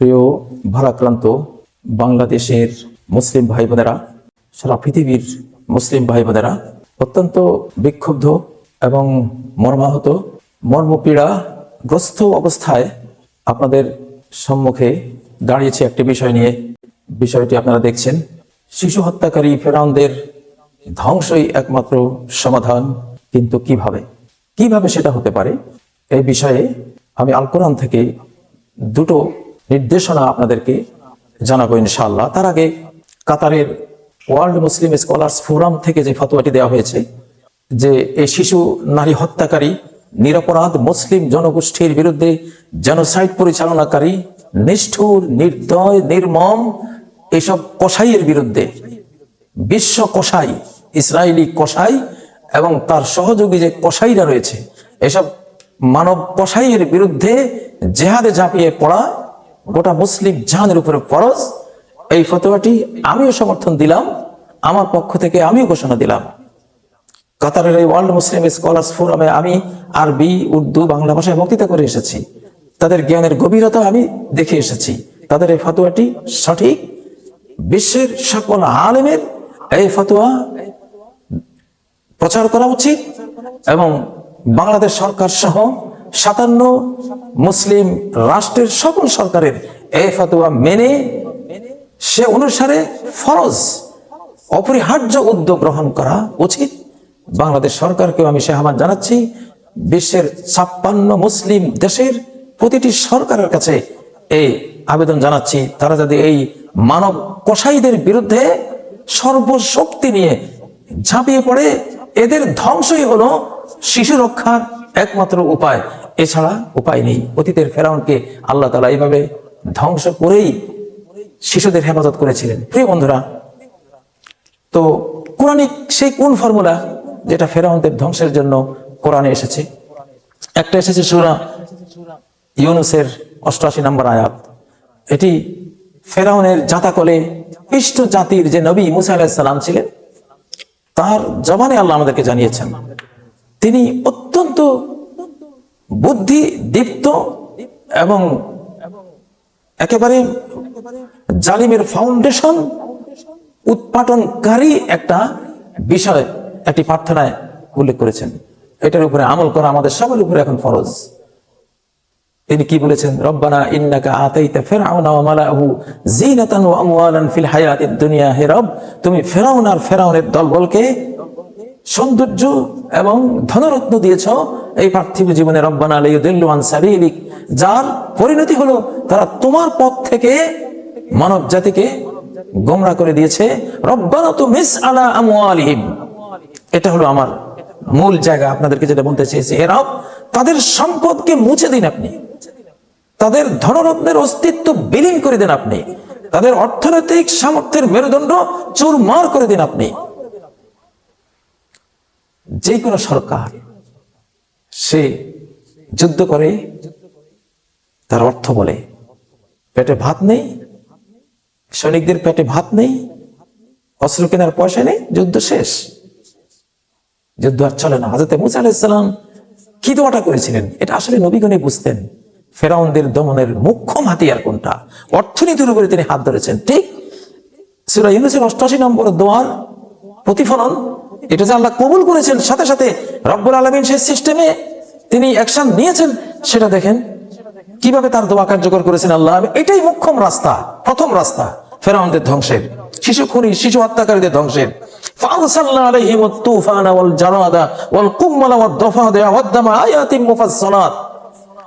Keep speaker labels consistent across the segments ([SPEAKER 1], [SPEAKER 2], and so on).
[SPEAKER 1] প্রিয় ভারাক্রান্ত বাংলাদেশের মুসলিম ভাই বোনেরা সারা পৃথিবীর মুসলিম ভাই বোনেরা অত্যন্ত বিক্ষুব্ধ এবং মর্মাহত মর্মপীড়া গ্রস্ত অবস্থায় আপনাদের সম্মুখে দাঁড়িয়েছে একটি বিষয় নিয়ে। বিষয়টি আপনারা দেখছেন, শিশু হত্যাকারী ফেরাউনদের ধ্বংসই একমাত্র সমাধান। কিন্তু কীভাবে? কীভাবে সেটা হতে পারে? এই বিষয়ে আমি আল কোরআন থেকে দুটো নির্দেশনা আপনাদেরকে জানাব ইনশাআল্লাহ। তার আগে কাতারের ওয়ার্ল্ড মুসলিম স্কলার্স ফোরাম থেকে যে ফতোয়াটি দেওয়া হয়েছে, যে এই শিশু নারী হত্যাকারী, নিরপরাধ মুসলিম জনগোষ্ঠীর বিরুদ্ধে জেনোসাইড পরিচালনাকারী, নিষ্ঠুর, নির্দয়, নির্মম এসব কসাইয়ের বিরুদ্ধে, বিশ্ব কসাই ইসরায়েলি কসাই এবং তার সহযোগী যে কসাইরা রয়েছে, এসব মানব কসাইয়ের বিরুদ্ধে জেহাদে ঝাঁপিয়ে পড়া গোটা মুসলিম জাহানের উপরে ফরজ। এই ফতোয়াটি আমিও সমর্থন দিলাম, আমার পক্ষ থেকে আমিও ঘোষণা দিলাম। কাতারের এই ওয়ার্ল্ড মুসলিম স্কলার্স ফোরামে আমি আরবি, উর্দু, বাংলা ভাষায় বক্তৃতা করে এসেছি। তাদের জ্ঞানের গভীরতা আমি দেখে এসেছি। তাদের এই ফতোয়াটি সঠিক। বিশ্বের সকল আলেমের এই ফতোয়া প্রচার করা উচিত এবং বাংলাদেশ সরকার সহ সাতান্ন মুসলিম রাষ্ট্রের সকল সরকারের এই ফতোয়া মেনে সে অনুসারে ফরজ, অপরিহার্য উদ্যোগ গ্রহণ করা উচিত। বাংলাদেশ সরকারকেও আমি সে আহ্বান জানাচ্ছি, বিশ্বের ছাপ্পান্ন মুসলিম দেশের প্রতিটি সরকারের কাছে এই আবেদন জানাচ্ছি। তারা যদি এই মানব কসাইদের বিরুদ্ধে সর্বশক্তি নিয়ে ঝাঁপিয়ে পড়ে, এদের ধ্বংসই হলো শিশু রক্ষার একমাত্র উপায়। এছাড়া উপায় নেই। অতীতের ফেরাউনকে আল্লাহ তালা এইভাবে ধ্বংস করেই শিশুদের হেফাজত করেছিলেন। প্রিয় বন্ধুরা, তো কোরআনিক সেই কোন ফর্মুলা যেটা ফেরাউনদের ধ্বংসের জন্য কোরআনে এসেছে? একটা এসেছে সুরা ইউনুসের অষ্টআশি নম্বর আয়াত। এটি ফেরাউনের জাতাকলে পৃষ্ঠ জাতির যে নবী মুসা আলাহিসাল্লাম ছিলেন, তার জবানে আল্লাহ আমাদেরকে জানিয়েছেন। তিনি বুদ্ধি দীপ্ত এবং একেবারে জালিমের ফাউন্ডেশন উৎপাটনকারী একটা বিষয় একটি প্রার্থনায় উল্লেখ করেছেন। এটার উপরে আমল করা আমাদের সবার উপরে এখন ফরজ। তিনি কি বলেছেন? রব্বানা ইন্নাকা আতাইতা ফিরআউনা ওয়া মালাহু জিনাতান ওয়া আমওয়ালান ফিল হায়াতিদ দুনিয়া হে রব, তুমি ফেরাউন আর ফেরাউনের দলবলকে সৌন্দর্য এবং ধনরত্ন দিয়েছ এই পার্থিব জীবনে রব্বানা আন সাবিলিক, যার পরিণতি হলো তারা তোমার পথ থেকে মানব জাতিকে গোমরা করে দিয়েছে। মিস এটা হলো আমার মূল জায়গা। আপনাদেরকে যেটা বলতে চেয়েছি এ তাদের সম্পদকে মুছে দিন আপনি। তাদের ধনরত্নের অস্তিত্ব বিলীন করে দেন আপনি। তাদের অর্থনৈতিক সামর্থ্যের মেরুদণ্ড চুরমার করে দিন আপনি। যে কোনো সরকার, সে যুদ্ধ করে, তার অর্থ বলে, পেটে ভাত নেই, সৈনিকদের পেটে ভাত নেই, অস্ত্র কেনার পয়সা নেই, যুদ্ধ শেষ। যুদ্ধ আর চলে না। হাজরতে মুসা আলাইসাল্লাম কি দোয়াটা করেছিলেন? এটা আসলে নবীগণে বুঝতেন। ফেরাউনদের দমনের মুখ্যম হাতিয়ার কোনটা? অর্থনীতির উপরে তিনি হাত ধরেছেন। ঠিক সুরা ইউনুসের অষ্টাশি নম্বর দোয়ার প্রতিফলন এটা যে আল্লাহ কবুল করেছেন, সাথে সাথে রব্বুল আলমিন সেই সিস্টেমে তিনি অ্যাকশন নিয়েছেন, সেটা দেখেন। কীভাবে তার দোয়া কার্যকর করেছেন আল্লাহ? এটাই মুখ্যম রাস্তা, প্রথম রাস্তা, ফেরাউনদের ধ্বংসের। শিশু খুনি, শিশু হত্যাকারীদের ধ্বংসের।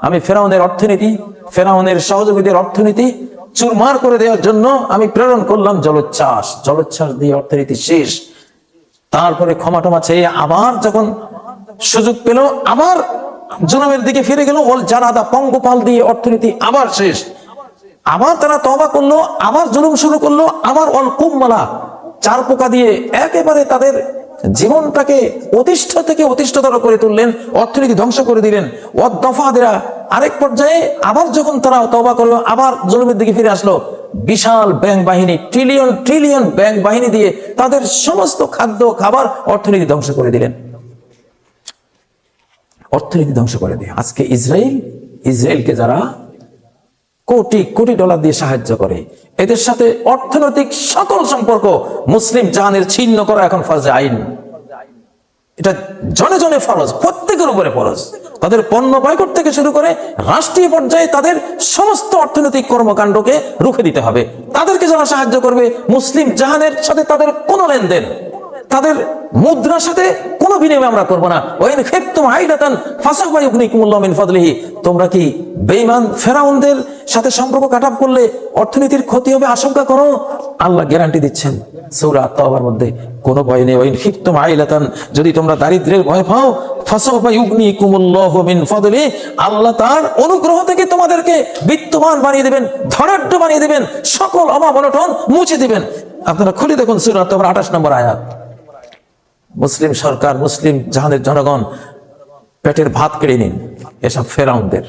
[SPEAKER 1] আমি ফেরাউনের অর্থনীতি, ফেরাউনের সহযোগীদের অর্থনীতি চুরমার করে দেওয়ার জন্য আমি প্রেরণ করলাম জলোচ্ছ্বাস। জলোচ্ছ্বাস দিয়ে অর্থনীতি শেষ। তারপরে ক্ষমা টমা চেয়ে আবার যখন সুযোগ পেল, আবার জনমের দিকে ফিরে গেল। ওল জানাদা, পঙ্গপাল দিয়ে অর্থনীতি আবার শেষ। আবার তারা তবা করল, আবার জুলুম শুরু করল, আবার অল কুম্মালা, চার পোকা দিয়ে একেবারে তাদের জীবনটাকে অতিষ্ঠ থেকে অতিষ্ঠতর করে তুললেন, অর্থনীতি ধ্বংস করে দিলেন। অদফাদেরা আরেক পর্যায়ে আবার যখন তারা তবা করল, আবার জুলুমের দিকে ফিরে আসলো। বিশাল ব্যাংক বাহিনী ট্রিলিয়ন ট্রিলিয়ন ব্যাংক বাহিনী দিয়ে তাদের সমস্ত খাদ্য, খাবার অর্থনীতি ধ্বংস করে দিলেন। অর্থনীতি ধ্বংস করে দিয়ে। আজকে ইসরায়েল, ইসরায়েলকে যারা কোটি কোটি ডলার দিয়ে সাহায্য করে, এদের সাথে অর্থনৈতিক সকল সম্পর্ক মুসলিম জাহানের ছিন্ন করা এখন ফরজে আইন। এটা জনে জনে ফরজ, প্রত্যেকের উপরে ফরজ। তাদের পণ্য বয়কট থেকে শুরু করে রাষ্ট্রীয় পর্যায়ে তাদের সমস্ত অর্থনৈতিক কর্মকাণ্ডকে রুখে দিতে হবে। তাদেরকে যারা সাহায্য করবে, মুসলিম জাহানের সাথে তাদের কোনো লেনদেন, তাদের মুদ্রার সাথে কোনো বিনিময় আমরা করব না। ওয়াইন খেপ্তুম হাইলাতান ফাসাফা ইউগনিকুমুল্লাহ মিন ফাদলিহি। তোমরা কি বেঈমান ফেরাউনদের সাথে সম্পর্ক কাটাপ করলে অর্থনীতির ক্ষতি হবে? আশঙ্কা করো। আল্লাহ গ্যারান্টি দিচ্ছেন সূরা তাওবার মধ্যে। কোনো ভয় নেই। ওয়াইন খেপ্তুম হাইলাতান যদি তোমরা দারিদ্র্যের ভয় পাও ফাসাফা ইউগনিকুমুল্লাহ মিন ফাদলি, আল্লাহ তার অনুগ্রহ থেকে তোমাদেরকে বিত্তবান বানিয়ে দেবেন, ধনাঢ্য বানিয়ে দেবেন, সকল অভাব অনটন মুছে দিবেন। আপনারা খুলে দেখুন সূরা তাওবার 28 নম্বর আয়াত। মুসলিম সরকার, মুসলিম জাহানের জনগণ পেটের ভাত কেড়ে নিন, এসব ফেরাউনদের।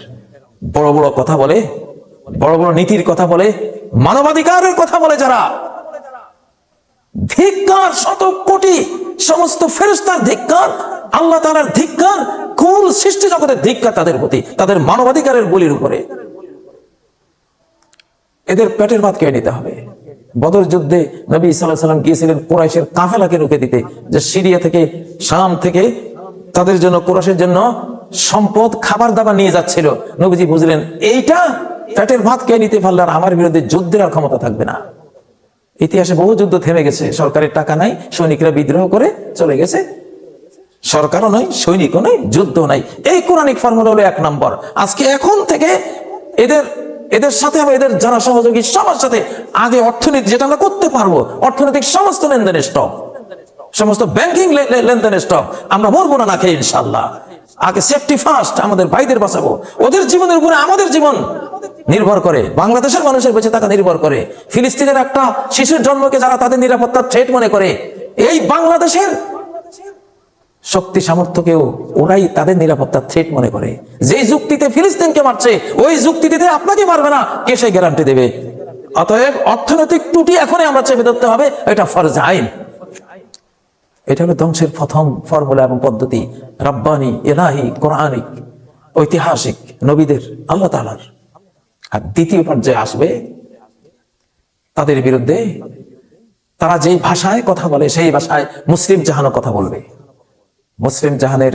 [SPEAKER 1] বড় বড় কথা বলে, বড় বড় নীতির কথা বলে, মানবাধিকারের কথা বলে যারা ধিক্কার শত কোটি সমস্ত ফেরস্তার ধিক্কার, আল্লাহ তালার ধিক্কার, কুল সৃষ্টি জগতের ধিক্কার তাদের প্রতি, তাদের মানবাধিকারের বলির উপরে। এদের পেটের ভাত কেড়ে নিতে হবে। বদর যুদ্ধে নবী সাল্লাহ সাল্লাম গিয়েছিলেন কোরাইশের কাফেলাকে রুখে দিতে, যে সিরিয়া থেকে, শাম থেকে তাদের জন্য, কোরাইশের জন্য সম্পদ, খাবার দাবার নিয়ে যাচ্ছিল। নবীজি বুঝলেন, এইটা পেটের ভাত কে নিতে পারলে আর আমার বিরুদ্ধে যুদ্ধের ক্ষমতা থাকবে না। ইতিহাসে বহু যুদ্ধ থেমে গেছে। সরকারের টাকা নাই, সৈনিকরা বিদ্রোহ করে চলে গেছে। সরকারও নয়, সৈনিকও নয় যুদ্ধ নাই। এই কোরআনিক ফর্মুলা হলো এক নম্বর। আজকে এখন থেকে এদের এদের সাথে হবে এদের যারা সহযোগী, সবার সাথে আগে অর্থনীতি যেটা আমরা করতে পারব, অর্থনৈতিক সমস্ত লেনদেনের স্টক সমস্ত ব্যাংকিং লেনদেনের স্টক আমরা মরবো না না খেয়ে ইনশাল্লাহ আগে সেফটি ফার্স্ট আমাদের ভাইদের বাঁচাবো। ওদের জীবনের উপরে আমাদের জীবন। নির্ভর করে। বাংলাদেশের মানুষের বেঁচে থাকা নির্ভর করে। ফিলিস্তিনের একটা শিশুর জন্মকে যারা তাদের নিরাপত্তার থ্রেট মনে করে, এই বাংলাদেশের শক্তি সামর্থ্যকেও ওরাই তাদের নিরাপত্তার থ্রেট মনে করে। যে যুক্তিতে ফিলিস্তিনকে মারছে, ওই যুক্তিতে আপনাকে মারবে না, কে সেই গ্যারান্টি দেবে? অতএব অর্থনৈতিক ত্রুটি এখনই আমরা চেপে ধরতে হবে, এটা ফরজ আইন। এটা হলো ধ্বংসের প্রথম ফর্মুলা এবং পদ্ধতি। রাব্বানি এলাহি কোরআনিক, ঐতিহাসিক, নবীদের, আল্লাহ তালার আর দ্বিতীয় পর্যায়ে আসবে তাদের বিরুদ্ধে তারা যেই ভাষায় কথা বলে, সেই ভাষায় মুসলিম জাহানও কথা বলবে। মুসলিম জাহানের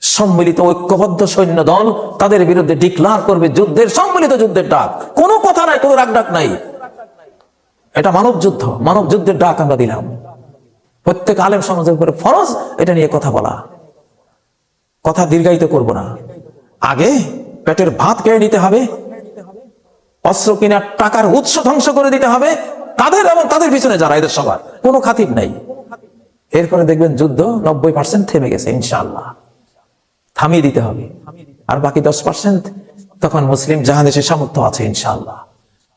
[SPEAKER 1] সম্মিলিত ঐক্যবদ্ধ সৈন্য দল তাদের বিরুদ্ধে ডিক্লার করবে যুদ্ধের, সম্মিলিত যুদ্ধের ডাক। কোনো কথা নাই, কোনো রাগ ডাক নাই। এটা মানব যুদ্ধ মানব যুদ্ধের ডাক আমরা দিলাম। প্রত্যেক আলেম সমাজের উপরে ফরজ, এটা নিয়ে কথা বলা। কথা দীর্ঘায়িত করব না। আগে পেটের ভাত কেড়ে নিতে হবে। অস্ত্র কিনার টাকার উৎস ধ্বংস করে দিতে হবে। তাদের এবং তাদের পিছনে যারা এদের সবার, কোনো খাতির নাই। এরপরে দেখবেন যুদ্ধ নব্বই পার্সেন্ট থেমে গেছে ইনশাল্লাহ থামিয়ে দিতে হবে। আর বাকি দশ পার্সেন্ট তখন মুসলিম এসে সামর্থ্য আছে ইনশাল্লাহ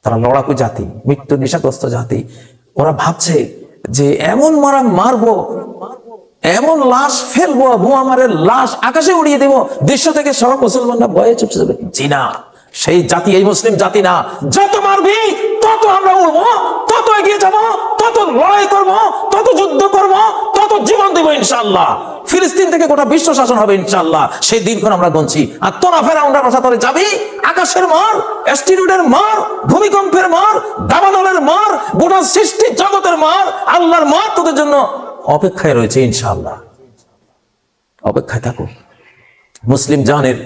[SPEAKER 1] তারা লড়াকু জাতি, মৃত্যু নিশাগ্রস্ত জাতি। ওরা ভাবছে যে এমন মারা মারবো, এমন লাশ ফেলব, বোমা মারে লাশ আকাশে উড়িয়ে দেবো দৃশ্য থেকে সব মুসলমানরা ভয়ে চুপসে যাবে। জি না। সেই জাতি এই মুসলিম জাতি না। যত মারবি, তত আমরা উড়বো, তত এগিয়ে যাব, তত লড়াই করব, তত যুদ্ধ করব, তত জীবন দেবো ইনশাল্লাহ ফিলিস্তিন থেকে গোটা বিশ্ব শাসন হবে ইনশাল্লাহ সেই দিনক্ষণ আমরা গুনছি। আর তোরা ফেরা আমরা কথা তোরে যাবি, আকাশের মার অ্যাস্টিরয়েডের মার, ভূমিকম্পের মার, দাবানলের মার গোটা সৃষ্টি জগতের মার, আল্লাহর মার তোদের জন্য অপেক্ষায় রয়েছে ইনশাল্লাহ অপেক্ষায় থাকো মুসলিম জাহানের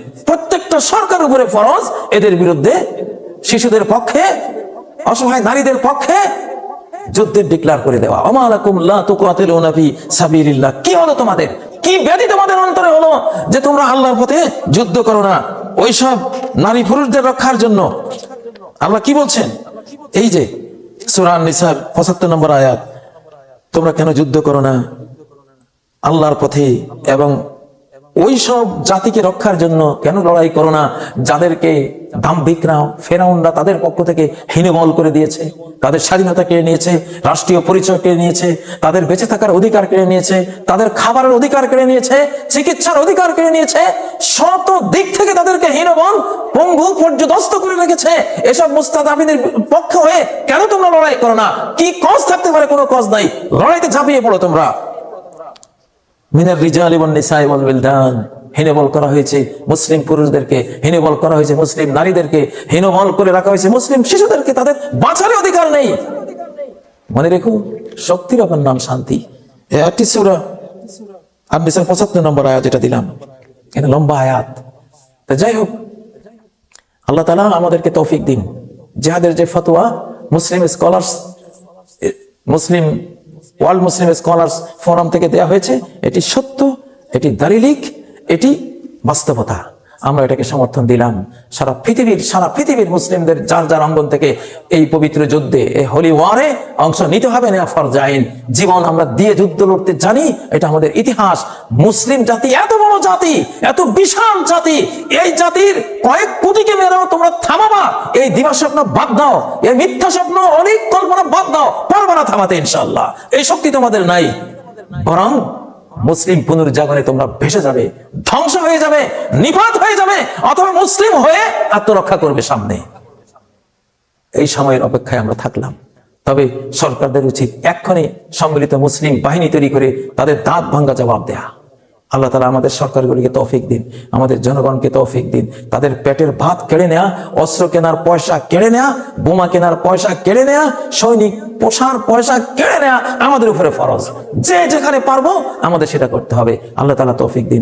[SPEAKER 1] প্রত্যেকটা সরকার উপরে ফরজ, এদের বিরুদ্ধে শিশুদের পক্ষে, অসহায় নারীদের পক্ষে যুদ্ধের ডিক্লার করে দেওয়া। সাবিলিল্লাহ। কি হলো তোমাদের? কি ব্যাধি তোমাদের অন্তরে হলো যে তোমরা আল্লাহর পথে যুদ্ধ করো না? ওইসব নারী পুরুষদের রক্ষার জন্য। আল্লাহ কি বলছেন? এই যে সূরা নিসার 75 নম্বর আয়াত, তোমরা কেন যুদ্ধ করো না? আল্লাহর পথে এবং ওই সব জাতিকে রক্ষার জন্য কেন লড়াই করো না? যাদেরকে দাম্ভিকরা, ফেরাউনরা তাদের পক্ষ থেকে হীনবল করে দিয়েছে, তাদের স্বাধীনতা কেড়ে নিয়েছে, রাষ্ট্রীয় পরিচয় কেড়ে নিয়েছে, তাদের বেঁচে থাকার অধিকার কেড়ে নিয়েছে, তাদের খাবারের অধিকার কেড়ে নিয়েছে, চিকিৎসার অধিকার কেড়ে নিয়েছে, শত দিক থেকে তাদেরকে হীনবল পঙ্গু পর্যদস্ত করে রেখেছে। এসব মুস্তাদাবিনের পক্ষ হয়ে কেন তোমরা লড়াই করো না? কি কজ থাকতে পারে? কোনো কজ নাই। লড়াইতে ঝাঁপিয়ে পড়ো তোমরা। মিনার রিজাল এবং নিসাই ওয়াল বিলদান। হীনবল করা হয়েছে মুসলিম পুরুষদেরকে, হীনবল করা হয়েছে মুসলিম নারীদেরকে, হীনবল করে রাখা হয়েছে মুসলিম শিশুদেরকে, তাদের বাঁচার অধিকার নেই। মনে রেখো, শক্তির অপর নাম শান্তি। পঁচাত্তর নম্বর আয়াত যেটা দিলাম। এটা লম্বা আয়াত। তা যাই হোক, আল্লাহ তালা আমাদেরকে তৌফিক দিন। যাদের যে ফতোয়া, Muslim scholars Muslim world Muslim scholars forum থেকে দেয়া হয়েছে। এটি সত্য এটি দালিলিক এটি বাস্তবতা। আমরা এটাকে সমর্থন দিলাম। সারা পৃথিবীর সারা পৃথিবীর মুসলিমদের যার যার অঙ্গন থেকে এই পবিত্র যুদ্ধে এই হোলি ওয়ারে অংশ নিতে হবে না ফরজাইন জীবন আমরা দিয়ে যুদ্ধ লড়তে জানি, এটা আমাদের ইতিহাস। মুসলিম জাতি এত বড় জাতি, এত বিশাল জাতি, এই জাতির কয়েক কোটিকে মেরেও তোমরা থামাবা। এই দিবা স্বপ্ন বাদ দাও, এই মিথ্যা স্বপ্ন, অনেক কল্পনা বাদ দাও পারবে না থামাতে ইনশাল্লাহ এই শক্তি তোমাদের নাই, বরং মুসলিম পুনর্জাগরণে তোমরা ভেসে যাবে, ধ্বংস হয়ে যাবে, নিপাত হয়ে যাবে, অথবা মুসলিম হয়ে আত্মরক্ষা করবে সামনে। এই সময়ের অপেক্ষায় আমরা থাকলাম। তবে সরকারদের উচিত এক্ষণে সম্মিলিত মুসলিম বাহিনী তৈরি করে তাদের দাঁত ভাঙ্গা জবাব দেয়া। আল্লাহ তালা আমাদের সরকারগুলিকে তৌফিক দিন, আমাদের জনগণকে তৌফিক দিন। তাদের পেটের ভাত কেড়ে নেয়া, অস্ত্র কেনার পয়সা কেড়ে নেয়া, বোমা কেনার পয়সা কেড়ে নেয়া, সৈনিক পোষার পয়সা কেড়ে নেয়া আমাদের উপরে ফরজ। যে যেখানে পারব আমাদের সেটা করতে হবে। আল্লাহ তালা তৌফিক দিন।